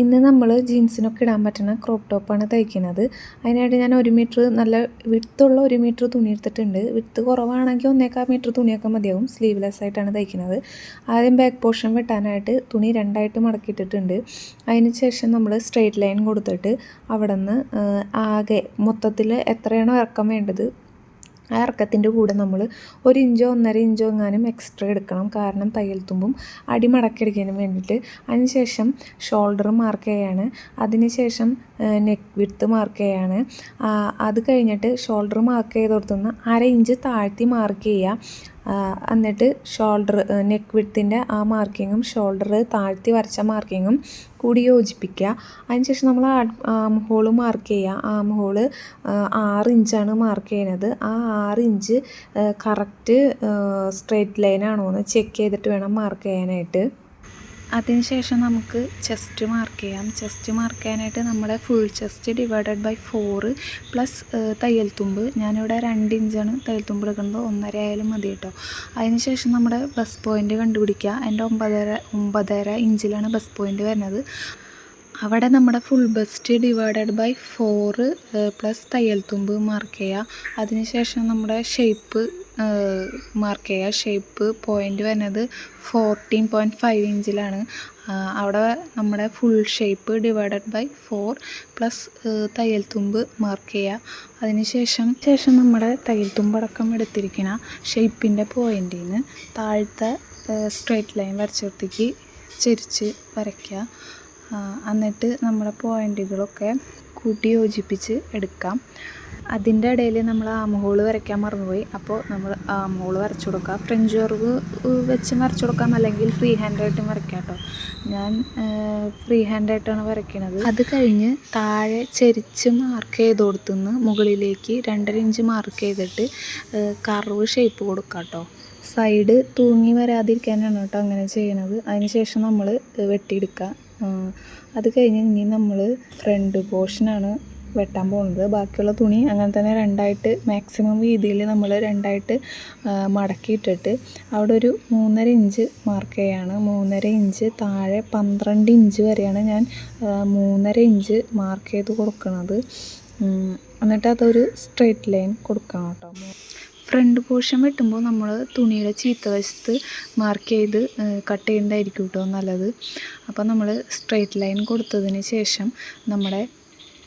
ഇന്ന് നമ്മൾ ജീൻസിനൊക്കെ ഇടാൻ പറ്റുന്ന ക്രോപ്പ് ടോപ്പാണ് തയ്ക്കുന്നത്. അതിനായിട്ട് ഞാൻ ഒരു മീറ്റർ നല്ല വിത്തുള്ള ഒരു മീറ്റർ തുണി എടുത്തിട്ടുണ്ട്. വിത്ത് കുറവാണെങ്കിൽ ഒന്നേക്കാൾ മീറ്റർ തുണിയൊക്കെ മതിയാവും. സ്ലീവ്ലെസ് ആയിട്ടാണ് തയ്ക്കുന്നത്. ആദ്യം ബാക്ക് പോർഷൻ വെട്ടാനായിട്ട് തുണി രണ്ടായിട്ട് മടക്കിയിട്ടിട്ടുണ്ട്. അതിന് ശേഷം നമ്മൾ സ്ട്രെയിറ്റ് ലൈൻ കൊടുത്തിട്ട് അവിടെ നിന്ന് ആകെ മൊത്തത്തിൽ എത്രയാണോ ഇറക്കം വേണ്ടത് ആ ഇറക്കത്തിന്റെ കൂടെ നമ്മൾ ഒരു ഇഞ്ചോ ഒന്നര ഇഞ്ചോ എങ്ങാനും എക്സ്ട്രാ എടുക്കണം. കാരണം തയ്യൽ തുമ്പും അടി മടക്കിയെടുക്കാനും വേണ്ടിയിട്ട്. അതിനുശേഷം ഷോൾഡർ മാർക്ക് ചെയ്യാണ്. അതിനുശേഷം നെക്ക് വിഡ്ത്ത് മാർക്ക് ചെയ്യാണ്. അത് കഴിഞ്ഞിട്ട് ഷോൾഡർ മാർക്ക് ചെയ്ത് കൊടുത്തുനിന്ന് അര ഇഞ്ച് താഴ്ത്തി മാർക്ക് ചെയ്യുക. എന്നിട്ട് ഷോൾഡർ നെക്ക് വിഡ്ത്തിന്റെ ആ മാർക്കിങ്ങും ഷോൾഡർ താഴ്ത്തി വരച്ച മാർക്കിങ്ങും കൂടി യോജിപ്പിക്കുക. അതിനുശേഷം നമ്മൾ ആം ഹോൾ മാർക്ക് ചെയ്യുക. ആം ഹോൾ ആറ് ഇഞ്ചാണ് മാർക്ക് ചെയ്യുന്നത്. ആ ആറ് ഇഞ്ച് കറക്റ്റ് സ്ട്രേറ്റ് ലൈനാണോ എന്ന് ചെക്ക് ചെയ്തിട്ട് വേണം മാർക്ക് ചെയ്യാനായിട്ട്. അതിനുശേഷം നമുക്ക് ചെസ്റ്റ് മാർക്ക് ചെയ്യാം. ചെസ്റ്റ് മാർക്ക് ചെയ്യാനായിട്ട് നമ്മുടെ full chest divided by four plus തയ്യൽ തുമ്പ്. ഞാനിവിടെ രണ്ട് ഇഞ്ചാണ് തയ്യൽ തുമ്പ് എടുക്കുന്നത്. ഒന്നര ആയാലും മതി കേട്ടോ. അതിനുശേഷം നമ്മുടെ ബസ് പോയിന്റ് കണ്ടുപിടിക്കുക. എന്റെ ഒമ്പതര ഒമ്പതര ഇഞ്ചിലാണ് ബസ് പോയിന്റ് വരുന്നത്. അവിടെ നമ്മുടെ full bust divided by four plus തയ്യൽ തുമ്പ് മാർക്ക് ചെയ്യുക. അതിനുശേഷം നമ്മുടെ ഷേപ്പ് മാർക്ക് ചെയ്യുക ഷേപ്പ് പോയിന്റ് വരുന്നത് ഫോർട്ടീൻ പോയിന്റ് ഫൈവ് ഇഞ്ചിലാണ് അവിടെ നമ്മുടെ full shape divided by four plus തയ്യൽ തുമ്പ് മാർക്ക് ചെയ്യുക അതിനുശേഷം ശേഷം നമ്മുടെ തയ്യൽ തുമ്പടക്കം എടുത്തിരിക്കുന്ന ഷേപ്പിന്റെ പോയിന്റിൽ നിന്ന് താഴത്തെ സ്ട്രേറ്റ് ലൈൻ വരച്ചിടത്തേക്ക് ചെരിച്ച് വരയ്ക്കുക. എന്നിട്ട് നമ്മുടെ പോയിന്റുകളൊക്കെ കൂട്ടി യോജിപ്പിച്ച് എടുക്കാം. അതിന്റെ ഇടയിൽ നമ്മൾ ആമഹോൾ വരയ്ക്കാൻ മറന്നുപോയി. അപ്പോൾ നമ്മൾ ആമഹോൾ വരച്ചു കൊടുക്കുക. ഫ്രഞ്ച് കർവ് വെച്ച് വരച്ചു കൊടുക്കാം. അല്ലെങ്കിൽ ഫ്രീ ഹാൻഡായിട്ടും വരയ്ക്കാം കേട്ടോ. ഞാൻ ഫ്രീ ഹാൻഡായിട്ടാണ് വരയ്ക്കുന്നത് അത് കഴിഞ്ഞ് താഴെ ചെരിച്ച് മാർക്ക് ചെയ്ത് കൊടുത്തുനിന്ന് മുകളിലേക്ക് രണ്ടര ഇഞ്ച് മാർക്ക് ചെയ്തിട്ട് കർവ് ഷേപ്പ് കൊടുക്കാം കേട്ടോ. സൈഡ് തൂങ്ങി വരാതിരിക്കാനാണ് കേട്ടോ അങ്ങനെ ചെയ്യണത്. അതിന് ശേഷം നമ്മൾ വെട്ടിയെടുക്കുക. അത് കഴിഞ്ഞ് ഇനി നമ്മൾ ഫ്രണ്ട് പോർഷനാണ് വെട്ടാൻ പോകുന്നത് ബാക്കിയുള്ള തുണി അങ്ങനെ തന്നെ രണ്ടായിട്ട് മാക്സിമം വീതിയിൽ നമ്മൾ രണ്ടായിട്ട് മടക്കിയിട്ടിട്ട് അവിടെ ഒരു മൂന്നര ഇഞ്ച് മാർക്ക് ചെയ്യാണ്. മൂന്നര ഇഞ്ച് താഴെ പന്ത്രണ്ട് ഇഞ്ച് വരെയാണ് ഞാൻ മൂന്നര ഇഞ്ച് മാർക്ക് ചെയ്ത് കൊടുക്കുന്നത് എന്നിട്ട് അതൊരു സ്ട്രെയിറ്റ് ലൈൻ കൊടുക്കണം കേട്ടോ. ഫ്രണ്ട് പോർഷൻ വെട്ടുമ്പോൾ നമ്മൾ തുണിയുടെ ചീത്ത വശത്ത് മാർക്ക് ചെയ്ത് കട്ട് ചെയ്യേണ്ടതായിരിക്കും കേട്ടോ നല്ലത്. അപ്പോൾ നമ്മൾ സ്ട്രെയിറ്റ് ലൈൻ കൊടുത്തതിന് ശേഷം നമ്മുടെ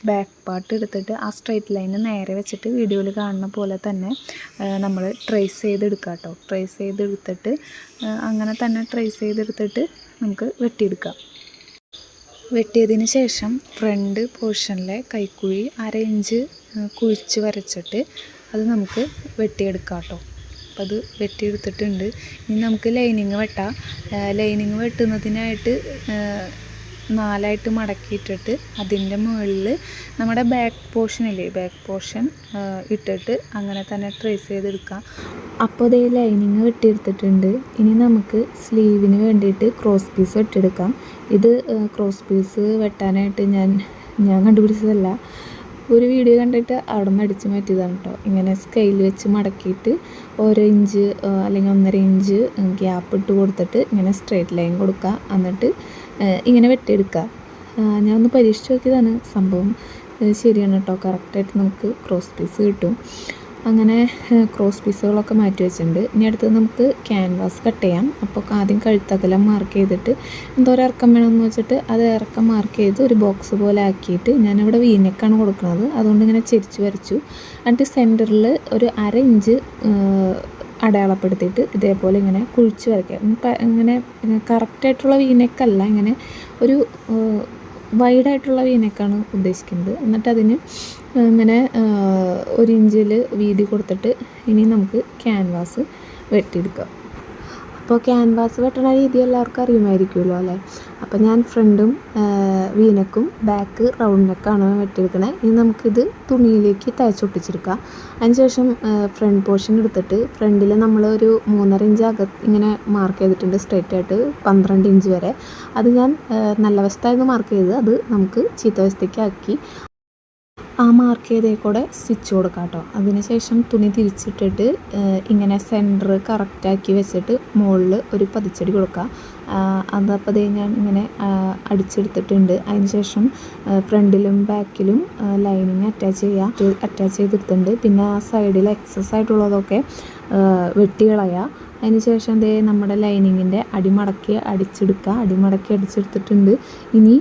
ബാക്ക് പാർട്ട് എടുത്തിട്ട് ആ സ്ട്രൈറ്റ് ലൈന് നേരെ വെച്ചിട്ട് വീഡിയോയിൽ കാണുന്ന പോലെ തന്നെ നമ്മൾ ട്രേസ് ചെയ്തെടുക്കുക കേട്ടോ ട്രേസ് ചെയ്തെടുത്തിട്ട് അങ്ങനെ തന്നെ ട്രേസ് ചെയ്തെടുത്തിട്ട് നമുക്ക് വെട്ടിയെടുക്കാം. വെട്ടിയതിന് ശേഷം ഫ്രണ്ട് പോർഷനിലെ കൈക്കുഴി അര ഇഞ്ച് കുഴിച്ച് വരച്ചിട്ട് അത് നമുക്ക് വെട്ടിയെടുക്കാം കേട്ടോ അപ്പോൾ അത് വെട്ടിയെടുത്തിട്ടുണ്ട്. ഇനി നമുക്ക് ലൈനിങ് വെട്ടാം. ലൈനിങ് വെട്ടുന്നതിനായിട്ട് നാലായിട്ട് മടക്കിയിട്ടിട്ട് അതിന്റെ മുകളിൽ നമ്മുടെ ബാക്ക് പോർഷനില്ലേ ബാക്ക് പോർഷൻ ഇട്ടിട്ട് അങ്ങനെ തന്നെ ട്രേസ് ചെയ്തെടുക്കാം. അപ്പോൾ ഇതേ ലൈനിങ് വെട്ടിയെടുത്തിട്ടുണ്ട്. ഇനി നമുക്ക് സ്ലീവിന് വേണ്ടിയിട്ട് ക്രോസ് പീസ് വെട്ടിയെടുക്കാം. ഇത് ക്രോസ് പീസ് വെട്ടാനായിട്ട് ഞാൻ ഞാൻ കണ്ടുപിടിച്ചതല്ല. ഒരു വീഡിയോ കണ്ടിട്ട് അവിടെ നിന്ന് അടിച്ച് മാറ്റിയതാണ് കേട്ടോ ഇങ്ങനെ സ്കെയിൽ വെച്ച് മടക്കിയിട്ട് ഓരോ ഇഞ്ച് അല്ലെങ്കിൽ ഒന്നര ഇഞ്ച് ഗ്യാപ്പ് ഇട്ട് കൊടുത്തിട്ട് ഇങ്ങനെ സ്ട്രേറ്റ് ലൈൻ കൊടുക്കുക എന്നിട്ട് ഇങ്ങനെ വെട്ടിയെടുക്കുക ഞാൻ ഒന്ന് പരീക്ഷിച്ച് നോക്കിയതാണ് സംഭവം. ശരിയാണ് കേട്ടോ കറക്റ്റായിട്ട് നമുക്ക് ക്രോസ് പീസ് കിട്ടും. അങ്ങനെ ക്രോസ് പീസുകളൊക്കെ മാറ്റി വെച്ചിട്ടുണ്ട്. ഇനി അടുത്തത് നമുക്ക് ക്യാൻവാസ് കട്ട് ചെയ്യാം. അപ്പോൾ ആദ്യം കഴുത്തകലം മാർക്ക് ചെയ്തിട്ട് എന്തോരം ഇറക്കം വേണമെന്ന് വെച്ചിട്ട് അത് ഇറക്കം മാർക്ക് ചെയ്ത് ഒരു ബോക്സ് പോലെ ആക്കിയിട്ട് ഞാനിവിടെ വീനക്കാണ് കൊടുക്കുന്നത്. അതുകൊണ്ട് ഇങ്ങനെ ചെരിച്ച് വരച്ചു. എന്നിട്ട് സെന്ററിൽ ഒരു അര ഇഞ്ച് അടയാളപ്പെടുത്തിയിട്ട് ഇതേപോലെ ഇങ്ങനെ കുഴിച്ച് വരയ്ക്കുക. ഇങ്ങനെ കറക്റ്റായിട്ടുള്ള വീനക്കല്ല ഇങ്ങനെ ഒരു വൈഡായിട്ടുള്ള വീനക്കാണ് ഉദ്ദേശിക്കുന്നത്. എന്നിട്ട് അതിന് ഇങ്ങനെ ഒരു ഇഞ്ചിൽ വീതി കൊടുത്തിട്ട് ഇനി നമുക്ക് ക്യാൻവാസ് വെട്ടിയെടുക്കാം. അപ്പോൾ ക്യാൻവാസ് വെട്ടണ രീതി എല്ലാവർക്കും അറിയുമായിരിക്കുമല്ലോ അല്ലേ? അപ്പോൾ ഞാൻ ഫ്രണ്ടും വീനക്കും ബാക്ക് റൗണ്ട് നെക്കാണ് വെട്ടിയെടുക്കുന്നത് ഇനി നമുക്കിത് തുണിയിലേക്ക് തയ്ച്ചൊട്ടിച്ചെടുക്കാം അതിനുശേഷം ഫ്രണ്ട് പോർഷൻ എടുത്തിട്ട് ഫ്രണ്ടിൽ നമ്മൾ ഒരു മൂന്നര ഇഞ്ച് അകത്ത് ഇങ്ങനെ മാർക്ക് ചെയ്തിട്ടുണ്ട് സ്ട്രെയിറ്റ് ആയിട്ട് പന്ത്രണ്ട് ഇഞ്ച് വരെ. അത് ഞാൻ നല്ല വശത്തായിരുന്നു മാർക്ക് ചെയ്തത്. അത് നമുക്ക് ചീത്ത വശത്തേക്ക് ആക്കി ആ മാർക്ക് ചെയ്തേ കൂടെ സ്റ്റിച്ച് കൊടുക്കാം കേട്ടോ അതിനുശേഷം തുണി തിരിച്ചിട്ടിട്ട് ഇങ്ങനെ സെന്റർ കറക്റ്റാക്കി വെച്ചിട്ട് മുകളിൽ ഒരു പതിച്ചടി കൊടുക്കുക. അതപ്പോൾ ദേ ഞാൻ ഇങ്ങനെ അടിച്ചെടുത്തിട്ടുണ്ട്. അതിന് ശേഷം ഫ്രണ്ടിലും ബാക്കിലും ലൈനിങ് അറ്റാച്ച് ചെയ്യുക. അറ്റാച്ച് ചെയ്തിട്ടുണ്ട്. പിന്നെ ആ സൈഡിൽ എക്സസ് ആയിട്ടുള്ളതൊക്കെ വെട്ടി കളയുക അതിന് ശേഷം ദേ നമ്മുടെ ലൈനിങ്ങിന്റെ അടിമടക്കി അടിച്ചെടുക്കുക. അടിമടക്കി അടിച്ചെടുത്തിട്ടുണ്ട്. ഇനി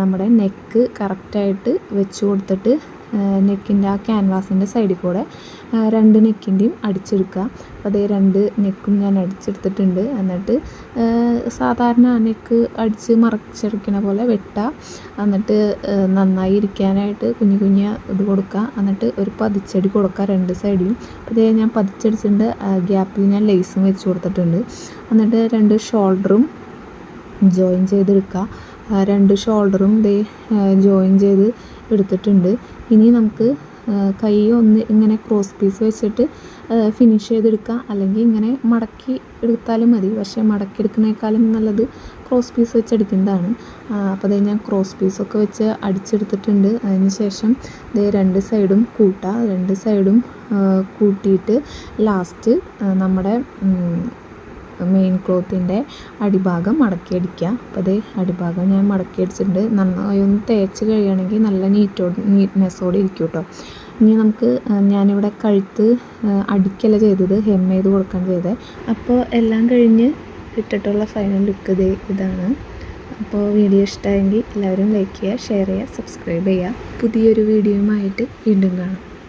നമ്മുടെ നെക്ക് കറക്റ്റായിട്ട് വെച്ച് കൊടുത്തിട്ട് നെക്കിന്റെ ആ ക്യാൻവാസിന്റെ സൈഡിൽ കൂടെ രണ്ട് നെക്കിന്റെയും അടിച്ചെടുക്കുക. അപ്പോൾ അതേ രണ്ട് നെക്കും ഞാൻ അടിച്ചെടുത്തിട്ടുണ്ട്. എന്നിട്ട് സാധാരണ നെക്ക് അടിച്ച് മറച്ചെടുക്കണ പോലെ വെട്ടുക എന്നിട്ട് നന്നായി ഇരിക്കാനായിട്ട് കുഞ്ഞു കുഞ്ഞു ഇത് കൊടുക്കുക. എന്നിട്ട് ഒരു പതിച്ചടി കൊടുക്കുക രണ്ട് സൈഡിലും അതേ ഞാൻ പതിച്ചടിച്ചിട്ടുണ്ട്. ഗ്യാപ്പിൽ ഞാൻ ലേസും വെച്ച് കൊടുത്തിട്ടുണ്ട്. എന്നിട്ട് രണ്ട് ഷോൾഡറും ജോയിൻ ചെയ്തെടുക്കുക. രണ്ട് ഷോൾഡറും ദേ ജോയിൻ ചെയ്ത് എടുത്തിട്ടുണ്ട്. ഇനി നമുക്ക് കൈ ഒന്ന് ഇങ്ങനെ ക്രോസ് പീസ് വെച്ചിട്ട് ഫിനിഷ് ചെയ്തെടുക്കുക അല്ലെങ്കിൽ ഇങ്ങനെ മടക്കി എടുത്താലും മതി. പക്ഷേ മടക്കി എടുക്കുന്നേക്കാളും നല്ലത് ക്രോസ് പീസ് വെച്ച് അടിക്കുന്നതാണ് അപ്പോൾ അതേ ഞാൻ ക്രോസ് പീസൊക്കെ വെച്ച് അടിച്ചെടുത്തിട്ടുണ്ട്. അതിന് ശേഷം ഇതേ രണ്ട് സൈഡും കൂട്ടുക രണ്ട് സൈഡും കൂട്ടിയിട്ട് ലാസ്റ്റ് നമ്മുടെ മെയിൻ ക്ലോത്തിന്റെ അടിഭാഗം മടക്കി അടിക്കുക. അപ്പോൾ അത് അടിഭാഗം ഞാൻ മടക്കി അടിച്ചിട്ടുണ്ട്. നന്നായി ഒന്ന് തേച്ച് കഴിയുകയാണെങ്കിൽ നല്ല നീറ്റോ നീറ്റ്നെസ്സോടെ ഇരിക്കും കേട്ടോ. ഇനി നമുക്ക് ഞാനിവിടെ കഴുത്ത് അടിക്കല ചെയ്തത് ഹെം ചെയ്ത് കൊടുക്കാൻ ചെയ്തത് അപ്പോൾ എല്ലാം കഴിഞ്ഞ് ഇട്ടിട്ടുള്ള ഫൈനൽ ലുക്ക് ഇത് ഇതാണ്. അപ്പോൾ വീഡിയോ ഇഷ്ടമായെങ്കിൽ എല്ലാവരും ലൈക്ക് ചെയ്യുക ഷെയർ ചെയ്യുക സബ്സ്ക്രൈബ് ചെയ്യുക. പുതിയൊരു വീഡിയോയുമായിട്ട് വീണ്ടും കാണാം.